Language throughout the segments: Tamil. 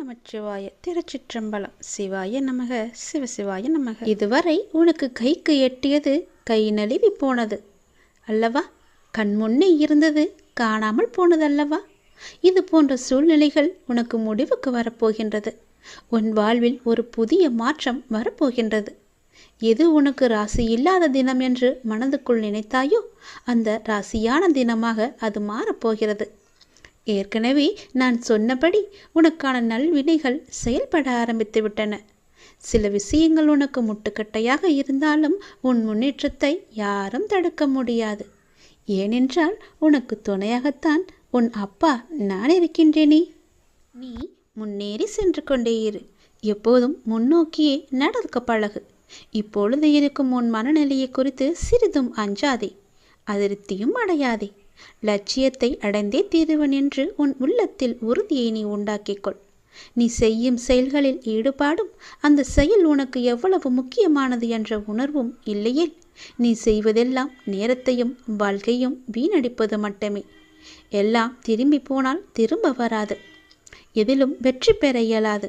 நமச்சிவாய திருச்சிற்றம்பலம். சிவாய நமக. சிவசிவாய நமக. இதுவரை உனக்கு கைக்கு எட்டியது கை நழுவி போனது அல்லவா? கண் முன்னே இருந்தது காணாமல் போனது அல்லவா இது போன்ற சூழ்நிலைகள் உனக்கு முடிவுக்கு வரப்போகின்றது. உன் வாழ்வில் ஒரு புதிய மாற்றம் வரப்போகின்றது. எது உனக்கு ராசி இல்லாத தினம் என்று மனதுக்குள் நினைத்தாயோ அந்த ராசியான தினமாக அது மாறப்போகிறது. ஏற்கனவே நான் சொன்னபடி உனக்கான நல்வினைகள் செயல்பட ஆரம்பித்து விட்டன. சில விஷயங்கள் உனக்கு முட்டுக்கட்டையாக இருந்தாலும் உன் முன்னேற்றத்தை யாரும் தடுக்க முடியாது. ஏனென்றால் உனக்கு துணையாகத்தான் உன் அப்பா நான் இருக்கின்றேனே. நீ முன்னேறி சென்று கொண்டே இரு. எப்போதும் முன்னோக்கியே நடக்க பழகு. இப்பொழுது இருக்கும் உன் மனநிலையை குறித்து சிறிதும் அஞ்சாதே. அதிருப்தியும் அடையாதே. லட்சியத்தை அடைந்தே தீருவன் என்று உன் உள்ளத்தில் உறுதியை நீ உண்டாக்கிக்கொள். நீ செய்யும் செயல்களில் ஈடுபாடும் அந்த செயல் உனக்கு எவ்வளவு முக்கியமானது என்ற உணர்வும் இல்லையேல் நீ செய்வதெல்லாம் நேரத்தையும் வாழ்க்கையும் வீணடிப்பது மட்டுமே. எல்லாம் திரும்பி போனால் திரும்ப வராது. எதிலும் வெற்றி பெற இயலாது.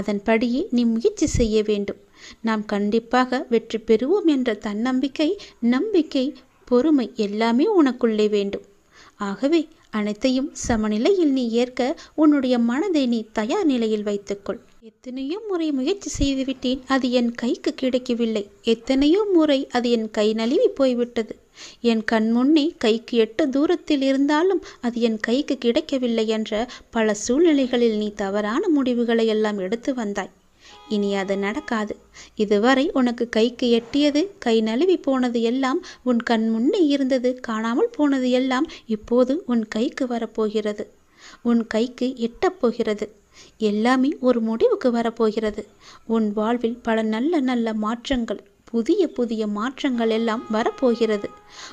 அதன்படியே நீ முயற்சி செய்ய வேண்டும். நாம் கண்டிப்பாக வெற்றி பெறுவோம் என்ற தன்னம்பிக்கை நம்பிக்கை பொறுமை எல்லாமே உனக்குள்ளே வேண்டும். ஆகவே அனைத்தையும் சமநிலையில் நீ ஏற்க உன்னுடைய மனதை நீ தயார் நிலையில் வைத்துக்கொள். எத்தனையோ முறை முயற்சி செய்துவிட்டேன் அது என் கைக்கு கிடைக்கவில்லை. எத்தனையோ முறை அது என் கை நழுவி போய்விட்டது. என் கண் முன்னே கைக்கு எட்டு தூரத்தில் இருந்தாலும் அது என் கைக்கு கிடைக்கவில்லை என்ற பல சூழ்நிலைகளில் நீ தவறான முடிவுகளை எல்லாம் எடுத்து வந்தாய். இனி அது நடக்காது. இதுவரை உனக்கு கைக்கு எட்டியது கை நழுவி போனது எல்லாம் உன் கண் முன்னே இருந்தது காணாமல் போனது எல்லாம் இப்போது உன் கைக்கு வரப்போகிறது. உன் கைக்கு எட்டப்போகிறது எல்லாமே ஒரு முடிவுக்கு வரப்போகிறது. உன் வாழ்வில் பல நல்ல நல்ல மாற்றங்கள். புதிய புதிய மாற்றங்கள் எல்லாம் வரப்போகிறது.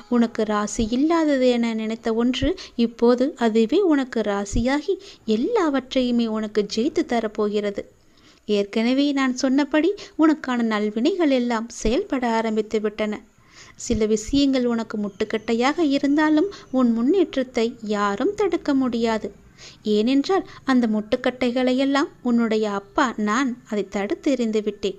உனக்கு ராசி இல்லாதது என நினைத்த ஒன்று இப்போது அதுவே உனக்கு ராசியாகி எல்லாவற்றையுமே உனக்கு ஜெயித்து தரப்போகிறது. ஏற்கனவே நான் சொன்னபடி உனக்கான நல்வினைகள் எல்லாம் செயல்பட ஆரம்பித்து விட்டன. சில விஷயங்கள் உனக்கு முட்டுக்கட்டையாக இருந்தாலும் உன் முன்னேற்றத்தை யாரும் தடுக்க முடியாது. ஏனென்றால் அந்த முட்டுக்கட்டைகளையெல்லாம் உன்னுடைய அப்பா நான் அதை தடுத்து எறிந்து விட்டேன்.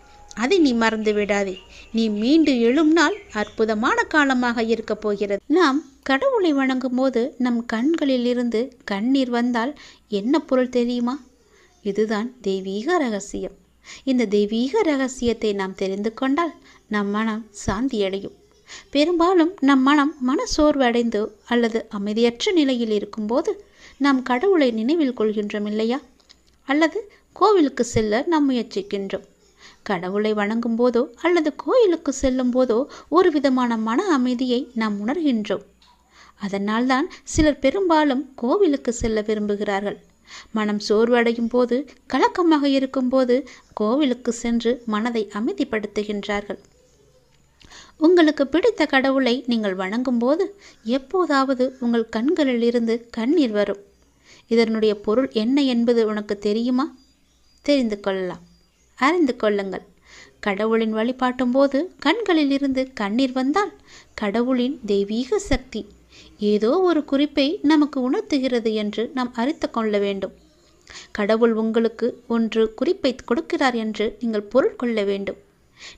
அதை நீ மறந்து விடாதே. நீ மீண்டு எழும் நாள் அற்புதமான காலமாக இருக்கப் போகிறது. நாம் கடவுளை வணங்கும் போது நம் கண்களில் இருந்து கண்ணீர் வந்தால் என்ன பொருள் தெரியுமா? இதுதான் தெய்வீக ரகசியம். இந்த தெய்வீக ரகசியத்தை நாம் தெரிந்து கொண்டால் நம் மனம் சாந்தியடையும். பெரும்பாலும் நம் மனம் மன சோர்வடைந்து அல்லது அமைதியற்ற நிலையில் இருக்கும்போது நாம் கடவுளை நினைவில் கொள்கின்றோம் இல்லையா? அல்லது கோவிலுக்கு செல்ல நாம் முயற்சிக்கின்றோம். கடவுளை வணங்கும் போதோ அல்லது கோயிலுக்கு செல்லும் போதோ ஒரு விதமான மன அமைதியை நாம் உணர்கின்றோம். அதனால்தான் சிலர் பெரும்பாலும் கோவிலுக்கு செல்ல விரும்புகிறார்கள். மனம் சோர்வடையும் போது கலக்கமாக இருக்கும்போது கோவிலுக்கு சென்று மனதை அமைதிப்படுத்துகின்றார்கள். உங்களுக்கு பிடித்த கடவுளை நீங்கள் வணங்கும்போது எப்போதாவது உங்கள் கண்களில் இருந்து கண்ணீர் வரும். இதனுடைய பொருள் என்ன என்பது உனக்கு தெரியுமா? தெரிந்து கொள்ளலாம். அறிந்து கொள்ளுங்கள். கடவுளின் வழிபாட்டும் போது கண்களில் இருந்து கண்ணீர் வந்தால் கடவுளின் தெய்வீக சக்தி. ஏதோ ஒரு குறிப்பை நமக்கு உணர்த்துகிறது என்று நாம் அறித்து கொள்ள வேண்டும். கடவுள் உங்களுக்கு ஒன்று குறிப்பை கொடுக்கிறார் என்று நீங்கள் பொருள் கொள்ள வேண்டும்.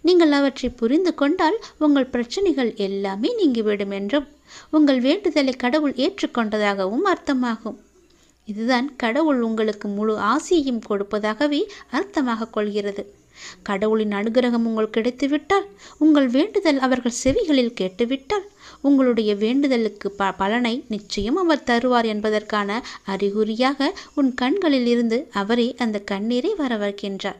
நீங்கள் அவற்றை புரிந்து கொண்டால் உங்கள் பிரச்சனைகள் எல்லாமே நீங்கிவிடும் என்றும் உங்கள் வேண்டுதலை கடவுள் ஏற்றுக்கொண்டதாகவும் அர்த்தமாகும். இதுதான் கடவுள் உங்களுக்கு முழு ஆசையையும் கொடுப்பதாகவே அர்த்தமாக கொள்கிறது. கடவுளின் அனுகிரகம் உங்கள் கிடைத்துவிட்டால் உங்கள் வேண்டுதல் அவர்கள் செவிகளில் கேட்டுவிட்டால் உங்களுடைய வேண்டுதலுக்கு ப பலனை நிச்சயம் அவர் தருவார் என்பதற்கான அறிகுறியாக உன் கண்களில் இருந்து அவரே அந்த கண்ணீரை வரவர்க்கின்றார்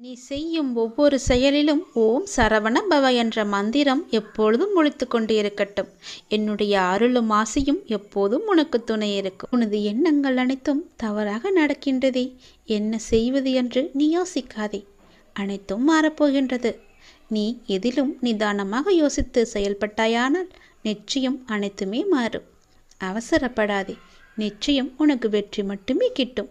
நீ செய்யும் ஒவ்வொரு செயலிலும் ஓம் சரவண பவ என்ற மந்திரம் எப்பொழுதும் ஒழித்து கொண்டு இருக்கட்டும் என்னுடைய அருளும் ஆசையும் எப்போதும் உனக்கு துணை இருக்கும். உனது எண்ணங்கள் அனைத்தும் தவறாக நடக்கின்றதே. என்ன செய்வது என்று நீ யோசிக்காதே. அனைத்தும் மாறப்போகின்றது. நீ எதிலும் நிதானமாக யோசித்து செயல்பட்டாயானால் நிச்சயம் அனைத்துமே மாறும். அவசரப்படாதே. நிச்சயம் உனக்கு வெற்றி மட்டுமே கிட்டும்.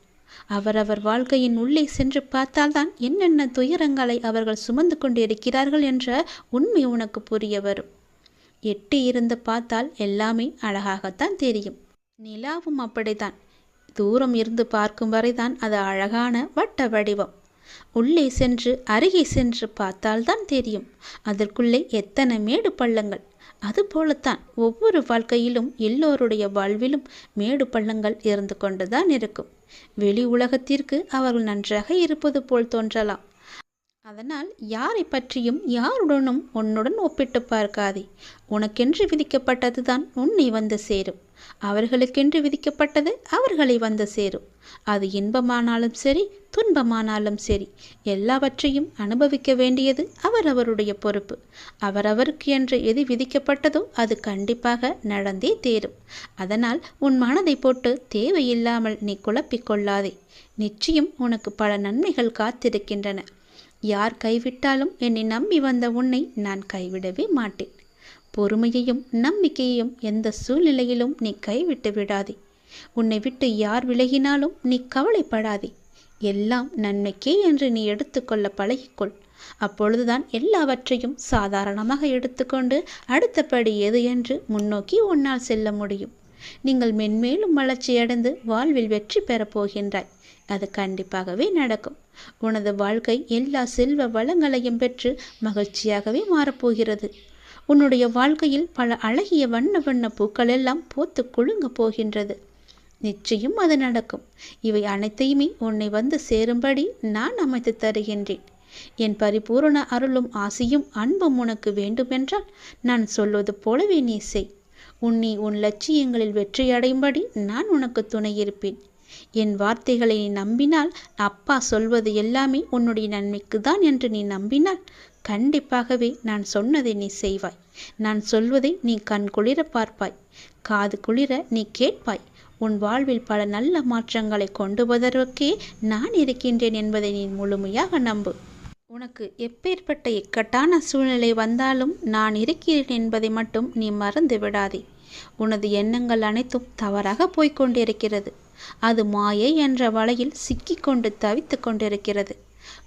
அவரவர் வாழ்க்கையின் உள்ளே சென்று பார்த்தால்தான் என்னென்ன துயரங்களை அவர்கள் சுமந்து கொண்டு இருக்கிறார்கள் என்ற உண்மை உனக்கு புரிய வரும். எட்டி இருந்து பார்த்தால் எல்லாமே அழகாகத்தான் தெரியும். நிலாவும் அப்படித்தான். தூரம் இருந்து பார்க்கும் வரைதான் அது அழகான வட்ட வடிவம். உள்ளே சென்று அருகே சென்று பார்த்தால்தான் தெரியும். அதற்குள்ளே எத்தனை மேடு பள்ளங்கள். அதுபோலத்தான் ஒவ்வொரு வாழ்க்கையிலும் எல்லோருடைய வாழ்விலும் மேடு பள்ளங்கள் இருந்து கொண்டுதான் இருக்கும். வெளி உலகத்திற்கு அவர்கள் நன்றாக இருப்பது போல் தோன்றலாம். அதனால் யாரை பற்றியும் யாருடனும் உன்னுடன் ஒப்பிட்டு பார்க்காதே. உனக்கென்று விதிக்கப்பட்டதுதான் உன்னை வந்து சேரும். அவர்களுக்கென்று விதிக்கப்பட்டது அவர்களை வந்து சேரும். அது இன்பமானாலும் சரி துன்பமானாலும் சரி எல்லாவற்றையும் அனுபவிக்க வேண்டியது அவரவருடைய பொறுப்பு. அவரவருக்கு என்று எது விதிக்கப்பட்டதோ அது கண்டிப்பாக நடந்தே தேரும். அதனால் உன் மனதை போட்டு தேவையில்லாமல் நீ குழப்பிக்கொள்ளாதே நிச்சயம் உனக்கு பல நன்மைகள் காத்திருக்கின்றன. யார் கைவிட்டாலும் என்னை நம்பி வந்த உன்னை நான் கைவிடவே மாட்டேன். பொறுமையையும் நம்பிக்கையையும் எந்த சூழ்நிலையிலும் நீ கைவிட்டு விடாதே. உன்னை விட்டு யார் விலகினாலும் நீ கவலைப்படாதே. எல்லாம் நன்மைக்கே என்று நீ எடுத்துக்கொள்ள பழகிக்கொள். அப்பொழுதுதான் எல்லாவற்றையும் சாதாரணமாக எடுத்துக்கொண்டு அடுத்தபடி எது என்று முன்னோக்கி உன்னால் செல்ல முடியும். நீங்கள் மென்மேலும் வளர்ச்சியடைந்து வாழ்வில் வெற்றி பெறப் போகின்றாய். அது கண்டிப்பாகவே நடக்கும். உனது வாழ்க்கை எல்லா செல்வ வளங்களையும் பெற்று மகிழ்ச்சியாகவே மாறப்போகிறது உன்னுடைய வாழ்க்கையில் பல அழகிய வண்ண வண்ண பூக்கள் எல்லாம் போத்து குலுங்க போகின்றது. நிச்சயம் அது நடக்கும். இவை அனைத்தையுமே உன்னை வந்து சேரும்படி நான் அமைத்து தருகின்றேன். என் பரிபூரண அருளும் ஆசையும் அன்பும் உனக்கு வேண்டுமென்றால் நான் சொல்வது போலவே நீ செய். உன்னை உன் லட்சியங்களில் வெற்றியடையும்படி நான் உனக்கு துணை இருப்பேன். என் வார்த்தைகளை நீ நம்பினால் அப்பா சொல்வது எல்லாமே உன்னுடைய நன்மைக்கு தான் என்று நீ நம்பினால் கண்டிப்பாகவே நான் சொன்னதை நீ செய்வாய். நான் சொல்வதை நீ கண் குளிர பார்ப்பாய். காது குளிர நீ கேட்பாய். உன் வாழ்வில் பல நல்ல மாற்றங்களை கொண்டு வருவதற்கே நான் இருக்கின்றேன் என்பதை நீ முழுமையாக நம்பு. உனக்கு எப்பேற்பட்ட இக்கட்டான சூழ்நிலை வந்தாலும் நான் இருக்கிறேன் என்பதை மட்டும் நீ மறந்து விடாதே. உனது எண்ணங்கள் அனைத்தும் தவறாக போய்க் கொண்டிருக்கிறது. அது மாயை என்ற வலையில் சிக்கிக்கொண்டு தவித்து கொண்டிருக்கிறது.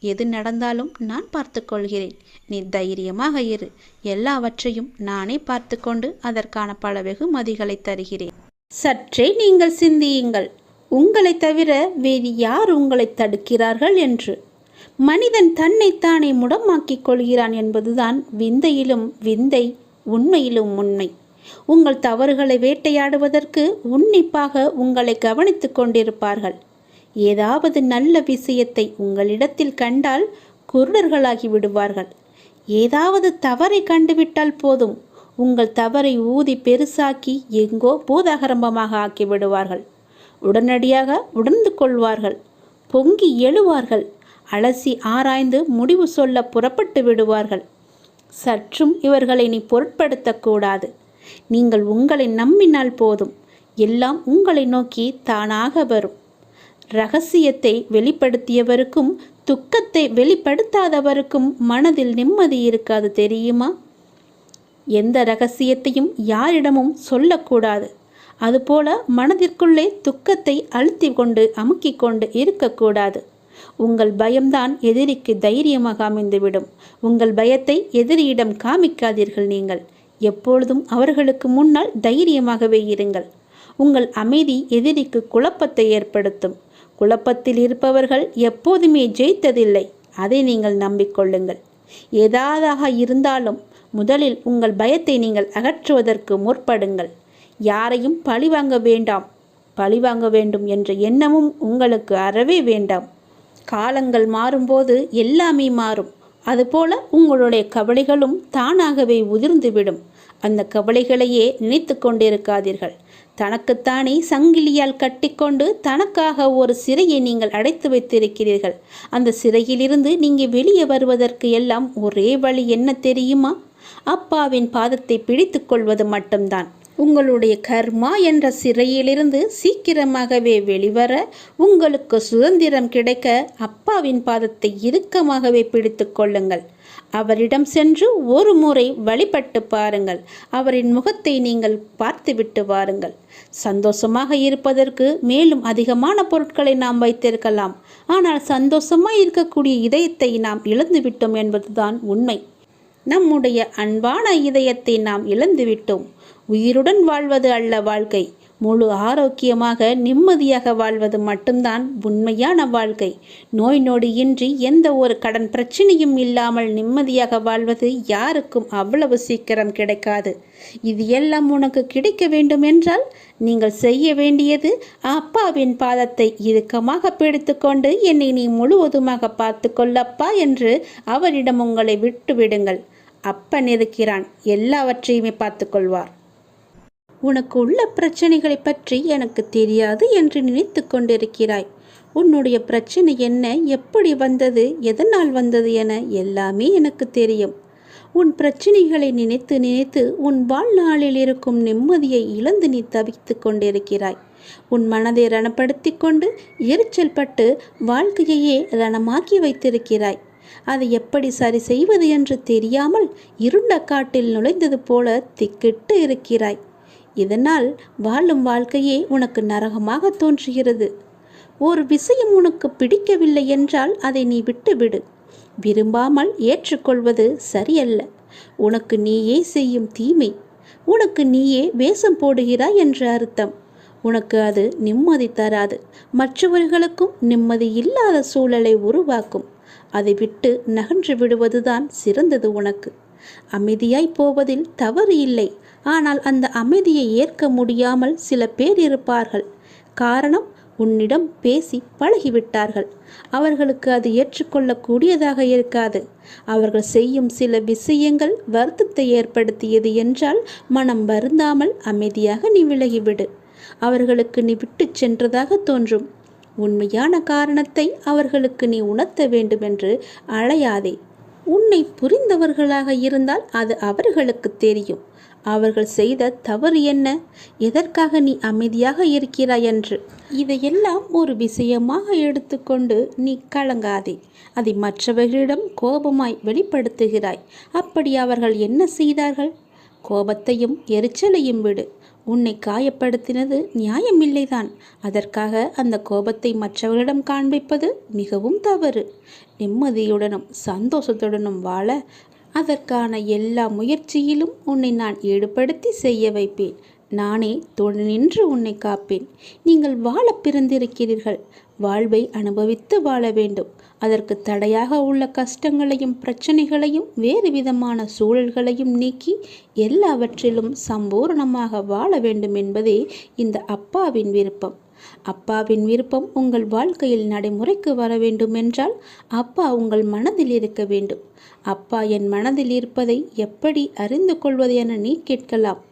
எது நடந்தாலும் நான் பார்த்துக்கொள்கிறேன். நீ தைரியமாக இரு. எல்லாவற்றையும் நானே பார்த்துக்கொண்டு அதற்கான பல வெகுமதிகளை தருகிறேன். சற்றே நீங்கள் சிந்தியுங்கள். உங்களை தவிர வேறு யார் உங்களை தடுக்கிறார்கள் என்று. மனிதன் தன்னைத்தானே முடமாக்கிக் கொள்கிறான் என்பதுதான் விந்தையிலும் விந்தை உண்மையிலும் உண்மை. உங்கள் தவறுகளை வேட்டையாடுவதற்கு உன்னிப்பாக உங்களை கவனித்துக் கொண்டிருப்பார்கள். ஏதாவது நல்ல விஷயத்தை உங்களிடத்தில் கண்டால் குருடர்களாகி விடுவார்கள். ஏதாவது தவறை கண்டுவிட்டால் போதும். உங்கள் தவறை ஊதி பெருசாக்கி எங்கோ பூதாகரம்பமாக ஆக்கி விடுவார்கள். உடனடியாக உணர்ந்து கொள்வார்கள். பொங்கி எழுவார்கள். அலசி ஆராய்ந்து முடிவு சொல்ல புறப்பட்டு விடுவார்கள். சற்றும் இவர்களை நீ பொருட்படுத்தக்கூடாது. நீங்கள் உங்களை நம்பினால் போதும். எல்லாம் உங்களை நோக்கி தானாக வரும். ரகசியத்தை வெளிப்படுத்தியவருக்கும் துக்கத்தை வெளிப்படுத்தாதவருக்கும் மனதில் நிம்மதி இருக்காது தெரியுமா? எந்த ரகசியத்தையும் யாரிடமும் சொல்லக்கூடாது. அதுபோல மனதிற்குள்ளே துக்கத்தை அழுத்தி கொண்டு அமுக்கிக் கொண்டு இருக்கக்கூடாது. உங்கள் பயம்தான் எதிரிக்கு தைரியமாக அமைந்துவிடும். உங்கள் பயத்தை எதிரியிடம் காமிக்காதீர்கள் நீங்கள். எப்பொழுதும் அவர்களுக்கு முன்னால் தைரியமாகவே இருங்கள். உங்கள் அமைதி எதிரிக்கு குழப்பத்தை ஏற்படுத்தும். குழப்பத்தில் இருப்பவர்கள் எப்போதுமே ஜெயித்ததில்லை. அதை நீங்கள் நம்பிக்கொள்ளுங்கள். ஏதாவதாக இருந்தாலும் முதலில் உங்கள் பயத்தை நீங்கள் அகற்றுவதற்கு முற்படுங்கள். யாரையும் பழிவாங்க வேண்டாம். பழிவாங்க வேண்டும் என்ற எண்ணமும் உங்களுக்கு அறவே வேண்டாம். காலங்கள் மாறும்போது எல்லாமே மாறும். அதுபோல உங்களுடைய கவலைகளும் தானாகவே உதிர்ந்துவிடும். அந்த கவலைகளையே நினைத்து கொண்டிருக்காதீர்கள். தனக்குத்தானே சங்கிலியால் கட்டிக்கொண்டு தனக்காக ஒரு சிறையை நீங்கள் அடைத்து வைத்திருக்கிறீர்கள். அந்த சிறையிலிருந்து நீங்கள் வெளியே வருவதற்கு எல்லாம் ஒரே வழி என்ன தெரியுமா? அப்பாவின் பாதத்தை பிடித்து கொள்வது மட்டும்தான். உங்களுடைய கர்மா என்ற சிறையிலிருந்து சீக்கிரமாகவே வெளிவர உங்களுக்கு சுதந்திரம் கிடைக்க அப்பாவின் பாதத்தை இறுக்கமாகவே பிடித்து கொள்ளுங்கள். அவரிடம் சென்று ஒரு முறை வழிபட்டு பாருங்கள். அவரின் முகத்தை நீங்கள் பார்த்துவிட்டு வாருங்கள். சந்தோஷமாக இருப்பதற்கு மேலும் அதிகமான பொருட்களை நாம் வைத்திருக்கலாம். ஆனால் சந்தோஷமாக இருக்கக்கூடிய இதயத்தை நாம் இழந்துவிட்டோம் என்பதுதான் உண்மை. நம்முடைய அன்பான இதயத்தை நாம் இழந்துவிட்டோம். உயிருடன் வாழ்வது அல்ல வாழ்க்கை. முழு ஆரோக்கியமாக நிம்மதியாக வாழ்வது மட்டும்தான் உண்மையான வாழ்க்கை. நோய் நொடியின்றி எந்த ஒரு கடன் பிரச்சனையும் இல்லாமல் நிம்மதியாக வாழ்வது யாருக்கும் அவ்வளவு சீக்கிரம் கிடைக்காது. இது எல்லாம் உனக்கு கிடைக்க வேண்டும் என்றால் நீங்கள் செய்ய வேண்டியது அப்பாவின் பாதத்தை இறுக்கமாக பிடித்துக்கொண்டு என்னை நீ முழுவதுமாக பார்த்து கொள்ளப்பா என்று அவரிடம் உங்களை விட்டுவிடுங்கள். அப்பன் இருக்கிறான் எல்லாவற்றையுமே பார்த்துக்கொள்வார். உனக்கு உள்ள பிரச்சனைகளை பற்றி எனக்கு தெரியாது என்று நினைத்து கொண்டிருக்கிறாய். உன்னுடைய பிரச்சனை என்ன எப்படி வந்தது எதனால் வந்தது என எல்லாமே எனக்கு தெரியும். உன் பிரச்சனைகளை நினைத்து நினைத்து உன் வாழ்நாளில் இருக்கும் நிம்மதியை இழந்து நீ தவித்து கொண்டிருக்கிறாய். உன் மனதை ரணப்படுத்தி கொண்டு எரிச்சல் பட்டு வாழ்க்கையையே ரணமாக்கி வைத்திருக்கிறாய். அதை எப்படி சரி செய்வது என்று தெரியாமல் இருண்ட காட்டில் நுழைந்தது போல திக்கிட்டு இருக்கிறாய். இதனால் வாழும் வாழ்க்கையே உனக்கு நரகமாக தோன்றுகிறது. ஒரு விஷயம் உனக்கு பிடிக்கவில்லை என்றால் அதை நீ விட்டுவிடு. விரும்பாமல் ஏற்றுக்கொள்வது சரியல்ல. உனக்கு நீயே செய்யும் தீமை. உனக்கு நீயே வேஷம் போடுகிறாய் என்று அர்த்தம். உனக்கு அது நிம்மதி தராது. மற்றவர்களுக்கும் நிம்மதி இல்லாத சூழலை உருவாக்கும். அதை விட்டு நகன்று விடுவதுதான் சிறந்தது உனக்கு. அமைதியாய் போவதில் தவறு இல்லை. ஆனால் அந்த அமைதியை ஏற்க முடியாமல் சில பேர் இருப்பார்கள். காரணம் உன்னிடம் பேசி பழகிவிட்டார்கள். அவர்களுக்கு அது ஏற்றுக்கொள்ளக்கூடியதாக இருக்காது. அவர்கள் செய்யும் சில விஷயங்கள் வருத்தத்தை ஏற்படுத்தியது என்றால் மனம் வருந்தாமல் அமைதியாக நீ விலகிவிடு. அவர்களுக்கு நீ விட்டு சென்றதாக தோன்றும். உண்மையான காரணத்தை அவர்களுக்கு நீ உணர்த்த வேண்டுமென்று அழையாதே. உன்னை புரிந்தவர்களாக இருந்தால் அது அவர்களுக்கு தெரியும். அவர்கள் செய்த தவறு என்ன? எதற்காக நீ அமைதியாக இருக்கிறாய் என்று? இதையெல்லாம் ஒரு விஷயமாக எடுத்துக்கொண்டு நீ கலங்காதே. அதை மற்றவர்களிடம் கோபமாய் வெளிப்படுத்துகிறாய். அப்படி அவர்கள் என்ன செய்தார்கள்? கோபத்தையும் எரிச்சலையும் விடு. உன்னை காயப்படுத்தினது நியாயமில்லைதான். அதற்காக அந்த கோபத்தை மற்றவர்களிடம் காண்பிப்பது மிகவும் தவறு. நிம்மதியுடனும் சந்தோஷத்துடனும் வாழ அதற்கான எல்லா முயற்சியிலும் உன்னை நான் ஈடுபடுத்தி செய்ய வைப்பேன். நானே துணை நின்று உன்னை காப்பேன். நீங்கள் வாழ பிறந்திருக்கிறீர்கள். வாழ்வை அனுபவித்து வாழ வேண்டும். அதற்கு தடையாக உள்ள கஷ்டங்களையும் பிரச்சனைகளையும் வேறு விதமான சூழல்களையும் நீக்கி எல்லாவற்றிலும் சம்பூர்ணமாக வாழ வேண்டும் என்பதே இந்த அப்பாவின் விருப்பம். அப்பாவின் விருப்பம் உங்கள் வாழ்க்கையில் நடைமுறைக்கு வர வேண்டும் என்றால் அப்பா உங்கள் மனதில் இருக்க வேண்டும். அப்பா என் மனதில் இருப்பதை எப்படி அறிந்து கொள்வது என நீ கேட்கலாம்.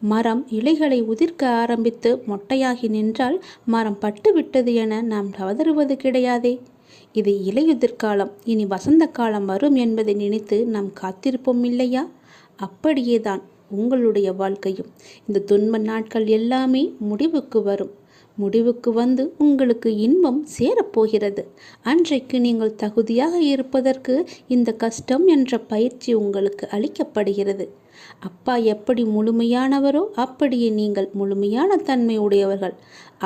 மரம் இலைகளை உதிர்க்க ஆரம்பித்து மொட்டையாகி நின்றால் மரம் பட்டுவிட்டது என நாம் கதறுவது கிடையாதே. இது இலையுதிர்காலம் இனி வசந்த காலம் வரும் என்பதை நினைத்து நாம் காத்திருப்போம் இல்லையா? அப்படியேதான் உங்களுடைய வாழ்க்கையும். இந்த துன்ப நாட்கள் எல்லாமே முடிவுக்கு வரும். முடிவுக்கு வந்து உங்களுக்கு இன்பம் சேரப்போகிறது. அன்றைக்கு நீங்கள் தகுதியாக இருப்பதற்கு இந்த கஷ்டம் என்ற பயிற்சி உங்களுக்கு அளிக்கப்படுகிறது. அப்பா எப்படி முழுமையானவரோ அப்படியே நீங்கள் முழுமையான தன்மை உடையவர்கள்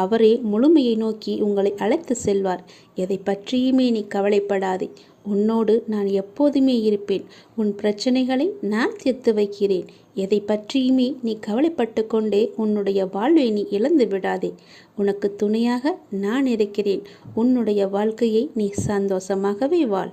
அவரே முழுமையை நோக்கி உங்களை அழைத்து செல்வார். எதை பற்றியுமே நீ கவலைப்படாதே. உன்னோடு நான் எப்போதுமே இருப்பேன். உன் பிரச்சனைகளை நான் தீர்த்து வைக்கிறேன். எதை பற்றியுமே நீ கவலைப்பட்டு கொண்டே உன்னுடைய வாழ்வை நீ இழந்து விடாதே. உனக்கு துணையாக நான் இருக்கிறேன். உன்னுடைய வாழ்க்கையை நீ சந்தோஷமாகவே வாழ்.